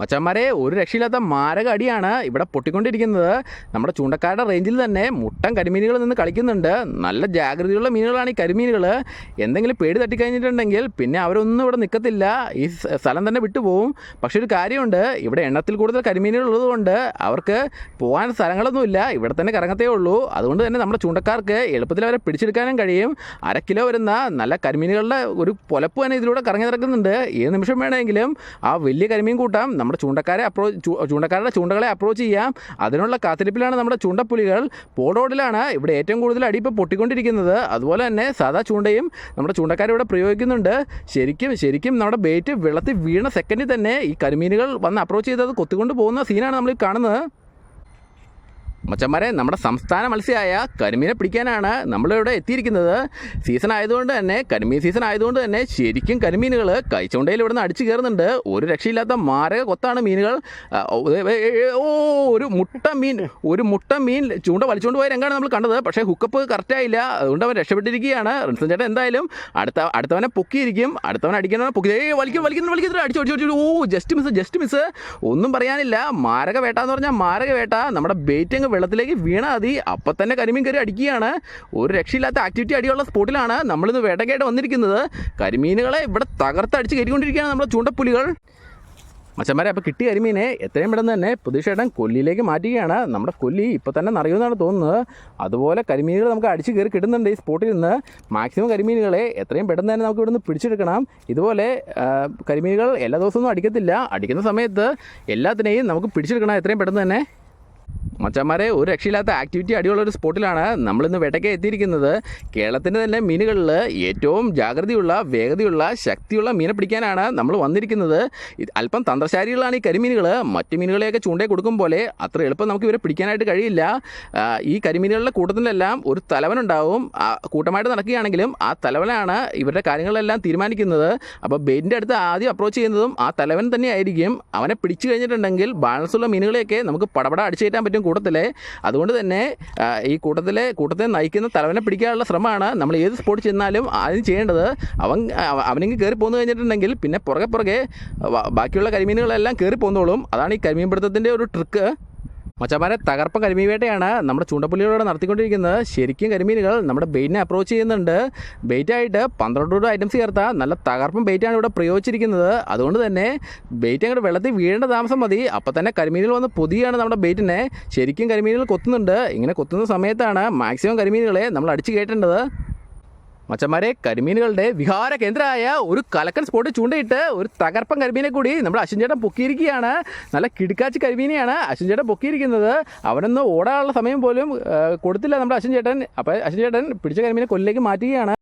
മച്ചന്മാരെ ഒരു രക്ഷയില്ലാത്ത മാരക അടിയാണ് ഇവിടെ പൊട്ടിക്കൊണ്ടിരിക്കുന്നത്. നമ്മുടെ ചൂണ്ടക്കാരുടെ റേഞ്ചിൽ തന്നെ മുട്ടൻ കരിമീനുകൾ നിന്ന് കളിക്കുന്നുണ്ട്. നല്ല ജാഗ്രതയുള്ള മീനുകളാണ് ഈ കരിമീനുകൾ. എന്തെങ്കിലും പേടി തട്ടിക്കഴിഞ്ഞിട്ടുണ്ടെങ്കിൽ പിന്നെ അവരൊന്നും ഇവിടെ നിൽക്കത്തില്ല ഈ സ്ഥലം തന്നെ വിട്ടുപോകും പക്ഷേ ഒരു കാര്യമുണ്ട്. ഇവിടെ എണ്ണത്തിൽ കൂടുതൽ കരിമീനുകൾ ഉള്ളതുകൊണ്ട് അവർക്ക് പോകാൻ സ്ഥലങ്ങളൊന്നുമില്ല. ഇവിടെ തന്നെ കറങ്ങത്തേ ഉള്ളൂ. അതുകൊണ്ട് തന്നെ നമ്മുടെ ചൂണ്ടക്കാർക്ക് എളുപ്പത്തിൽ അവരെ പിടിച്ചെടുക്കാനും കഴിയും. അര കിലോ വരുന്ന നല്ല കരിമീനുകളുടെ ഒരു പൊലപ്പ് തന്നെ ഇതിലൂടെ കറങ്ങി നടക്കുന്നുണ്ട്. ഏത് നിമിഷം വേണമെങ്കിലും ആ വലിയ കരിമീൻ കൂട്ടം. നമ്മുടെ ചൂണ്ടക്കാരെ അപ്രോച്ച് ചൂണ്ടക്കാരുടെ ചൂണ്ടകളെ അപ്രോച്ച് ചെയ്യാം. അതിനുള്ള കാത്തിരിപ്പിലാണ് നമ്മുടെ ചൂണ്ടപ്പുലികൾ. പോടോടിലാണ് ഇവിടെ ഏറ്റവും കൂടുതൽ അടി ഇപ്പോൾ പൊട്ടിക്കൊണ്ടിരിക്കുന്നത്. അതുപോലെ തന്നെ സാധാ ചൂണ്ടയും നമ്മുടെ ചൂണ്ടക്കാർ ഇവിടെ പ്രയോഗിക്കുന്നുണ്ട്. ശരിക്കും ശരിക്കും നമ്മുടെ ബേറ്റ് വെള്ളത്തിൽ വീണ സെക്കൻഡിൽ തന്നെ ഈ കരിമീനുകൾ വന്ന് അപ്രോച്ച് ചെയ്തത് കൊത്തിക്കൊണ്ട് പോകുന്ന സീനാണ് നമ്മൾ കാണുന്നത്. മച്ചന്മാരെ നമ്മുടെ സംസ്ഥാന മത്സ്യമായ കരിമീനെ പിടിക്കാനാണ് നമ്മളിവിടെ എത്തിയിരിക്കുന്നത്. സീസൺ ആയതുകൊണ്ട് തന്നെ കരിമീൻ സീസൺ ആയതുകൊണ്ട് തന്നെ ശരിക്കും കരിമീനുകൾ കൈച്ചൂണ്ടയിൽ ഇവിടുന്ന് അടിച്ചു കയറുന്നുണ്ട്. ഒരു രക്ഷയില്ലാത്ത മാരക കൊത്താണ് മീനുകൾ. ഓ, ഒരു മുട്ട മീൻ ഒരു മുട്ട മീൻ ചൂണ്ട വലിച്ചുകൊണ്ട് പോയ രംഗമാണ് നമ്മൾ കണ്ടത്. പക്ഷേ ഹുക്കപ്പ് കറക്റ്റായില്ല അതുകൊണ്ട് അവൻ രക്ഷപ്പെട്ടിരിക്കുകയാണ്. റിൻസൻ ചേട്ടൻ എന്തായാലും അടുത്ത അടുത്തവനെ പൊക്കിയിരിക്കും. അടുത്തവൻ അടിക്കണവനെ പൊക്കി ഏ വലിക്കും വലിക്കുന്നു വലിക്കുന്നു അടിച്ചു അടിച്ചു ഓ ജസ്റ്റ് മിസ് ജസ്റ്റ് മിസ് ഒന്നും പറയാനില്ല. മാരക വേട്ട എന്ന് പറഞ്ഞാൽ മാരക വേട്ട. നമ്മുടെ ബേറ്റ് വെള്ളത്തിലേക്ക് വീണാൽ മതി. അപ്പം തന്നെ കരിമീൻ കയറി അടിക്കുകയാണ്. ഒരു രക്ഷയില്ലാത്ത ആക്ടിവിറ്റി അടിയുള്ള സ്പോട്ടിലാണ് നമ്മളിന്ന് വേട്ടയ്ക്കായിട്ട് വന്നിരിക്കുന്നത്. കരിമീനുകളെ ഇവിടെ തകർത്തടിച്ച് കയറിക്കൊണ്ടിരിക്കുകയാണ് നമ്മുടെ ചൂണ്ടപ്പുലികൾ. മച്ചന്മാരെ അപ്പോൾ കിട്ടിയ കരിമീനെ എത്രയും പെട്ടെന്ന് തന്നെ പുതുശേട്ടൻ കൊല്ലിയിലേക്ക് മാറ്റുകയാണ്. നമ്മുടെ കൊല്ലി ഇപ്പോൾ തന്നെ നിറയുമെന്നാണ് തോന്നുന്നത്. അതുപോലെ കരിമീനുകൾ നമുക്ക് അടിച്ച് കയറി കിട്ടുന്നുണ്ട് ഈ സ്പോട്ടിൽ നിന്ന്. മാക്സിമം കരിമീനുകളെ എത്രയും പെട്ടെന്ന് തന്നെ നമുക്ക് ഇവിടുന്ന് പിടിച്ചെടുക്കണം. ഇതുപോലെ കരിമീനുകൾ എല്ലാ ദിവസവും അടിക്കത്തില്ല. അടിക്കുന്ന സമയത്ത് എല്ലാത്തിനെയും നമുക്ക് പിടിച്ചെടുക്കണം എത്രയും പെട്ടെന്ന് തന്നെ. മച്ചന്മാരെ ഒരു രക്ഷയില്ലാത്ത ആക്ടിവിറ്റി അടിയുള്ള ഒരു സ്പോട്ടിലാണ് നമ്മളിന്ന് വേട്ടയ്ക്ക് എത്തിയിരിക്കുന്നത്. കേരളത്തിന്റെ തന്നെ മീനുകളിൽ ഏറ്റവും ജാഗ്രതയുള്ള വേഗതയുള്ള ശക്തിയുള്ള മീനെ പിടിക്കാനാണ് നമ്മൾ വന്നിരിക്കുന്നത്. അല്പം തന്ത്രശാലികളാണ് ഈ കരിമീനുകൾ മറ്റു മീനുകളെയൊക്കെ ചൂണ്ടയിൽ കൊടുക്കും പോലെ അത്ര എളുപ്പം നമുക്ക് ഇവരെ പിടിക്കാനായിട്ട് കഴിയില്ല. ഈ കരിമീനുകളുടെ കൂട്ടത്തിലെല്ലാം ഒരു തലവനുണ്ടാവും. കൂട്ടമായിട്ട് നടക്കുകയാണെങ്കിലും ആ തലവനാണ് ഇവരുടെ കാര്യങ്ങളെല്ലാം തീരുമാനിക്കുന്നത്. അപ്പോൾ ബെയിന്റെ അടുത്ത് ആദ്യം അപ്രോച്ച് ചെയ്യുന്നതും ആ തലവൻ തന്നെ ആയിരിക്കും. അവനെ പിടിച്ചു കഴിഞ്ഞിട്ടുണ്ടെങ്കിൽ ബാലൻസുള്ള മീനുകളെയൊക്കെ നമുക്ക് പടപട അടിച്ചു പറ്റും. കൂട്ടത്തിലെ. അതുകൊണ്ട് തന്നെ ഈ കൂട്ടത്തിലെ കൂട്ടത്തെ നയിക്കുന്ന തലവനെ പിടിക്കാനുള്ള ശ്രമമാണ് നമ്മൾ ഏത് സ്പോട്ട് ചെന്നാലും ആദ്യം ചെയ്യേണ്ടത്. അവൻ അവ- അവനെങ്കിൽ കയറി പോന്നു കഴിഞ്ഞിട്ടുണ്ടെങ്കിൽ പിന്നെ പുറകെ പുറകെ ബാക്കിയുള്ള കരിമീനുകളെല്ലാം കയറി പോന്നോളും. അതാണ് ഈ കരിമീൻ പിടുത്തത്തിന്റെ ഒരു ട്രിക്ക് മച്ചന്മാരെ തകർപ്പ് കരിമീവേട്ടയാണ് നമ്മുടെ ചൂണ്ടപ്പുള്ളിയിലൂടെ നടത്തിക്കൊണ്ടിരിക്കുന്നത്. ശരിക്കും കരിമീനുകൾ നമ്മുടെ ബെയിറ്റിനെ അപ്രോച്ച് ചെയ്യുന്നുണ്ട്. ബെയ്റ്റായിട്ട് പന്ത്രണ്ട് ഐറ്റംസ് ചേർത്ത നല്ല തകർപ്പും ബെയ്റ്റാണ് ഇവിടെ പ്രയോഗിച്ചിരിക്കുന്നത്. അതുകൊണ്ട് തന്നെ ബെയ്റ്റ് അങ്ങോട്ട് വെള്ളത്തിൽ വീഴേണ്ട താമസം മതി. അപ്പോൾ തന്നെ കരിമീനുകൾ വന്ന് പൊതിയാണ് നമ്മുടെ ബെയ്റ്റിനെ. ശരിക്കും കരിമീനുകൾ കൊത്തുന്നുണ്ട്. ഇങ്ങനെ കൊത്തുന്ന സമയത്താണ് മാക്സിമം കരിമീനുകളെ നമ്മൾ അടിച്ചു കയറ്റേണ്ടത്. മച്ചന്മാരെ കരിമീനുകളുടെ വിഹാര കേന്ദ്രമായ ഒരു കലക്കൻ സ്പോട്ട് ചൂണ്ടയിട്ട് ഒരു തകർപ്പൻ കരിമീനെ കൂടി നമ്മുടെ അശ്വൻചേട്ടൻ പൊക്കിയിരിക്കുകയാണ്. നല്ല കിടുക്കാച്ചി കരിമീനെയാണ് അശ്വൻചേട്ടൻ പൊക്കിയിരിക്കുന്നത്. അവനൊന്ന് ഓടാനുള്ള സമയം പോലും കൊടുത്തില്ല നമ്മുടെ അശ്വൻചേട്ടൻ അപ്പം അപ്പോൾ അശ്വിൻ പിടിച്ച കരിമീനെ കൊല്ലിലേക്ക് മാറ്റുകയാണ്.